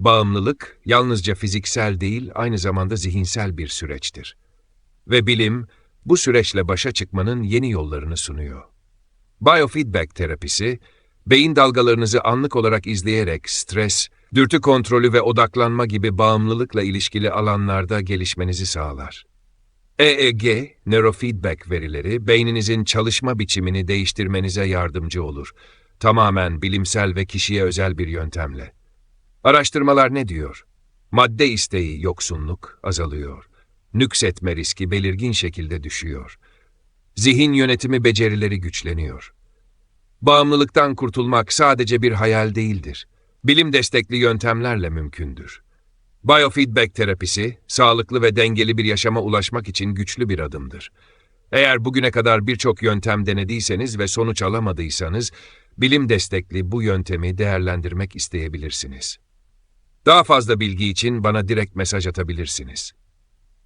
Bağımlılık yalnızca fiziksel değil, aynı zamanda zihinsel bir süreçtir. Ve bilim bu süreçle başa çıkmanın yeni yollarını sunuyor. Biofeedback terapisi, beyin dalgalarınızı anlık olarak izleyerek stres, dürtü kontrolü ve odaklanma gibi bağımlılıkla ilişkili alanlarda gelişmenizi sağlar. EEG, neurofeedback verileri beyninizin çalışma biçimini değiştirmenize yardımcı olur. Tamamen bilimsel ve kişiye özel bir yöntemle. Araştırmalar ne diyor? Madde isteği, yoksunluk azalıyor. Nüksetme riski belirgin şekilde düşüyor. Zihin yönetimi becerileri güçleniyor. Bağımlılıktan kurtulmak sadece bir hayal değildir. Bilim destekli yöntemlerle mümkündür. Biofeedback terapisi, sağlıklı ve dengeli bir yaşama ulaşmak için güçlü bir adımdır. Eğer bugüne kadar birçok yöntem denediyseniz ve sonuç alamadıysanız, bilim destekli bu yöntemi değerlendirmek isteyebilirsiniz. Daha fazla bilgi için bana direkt mesaj atabilirsiniz.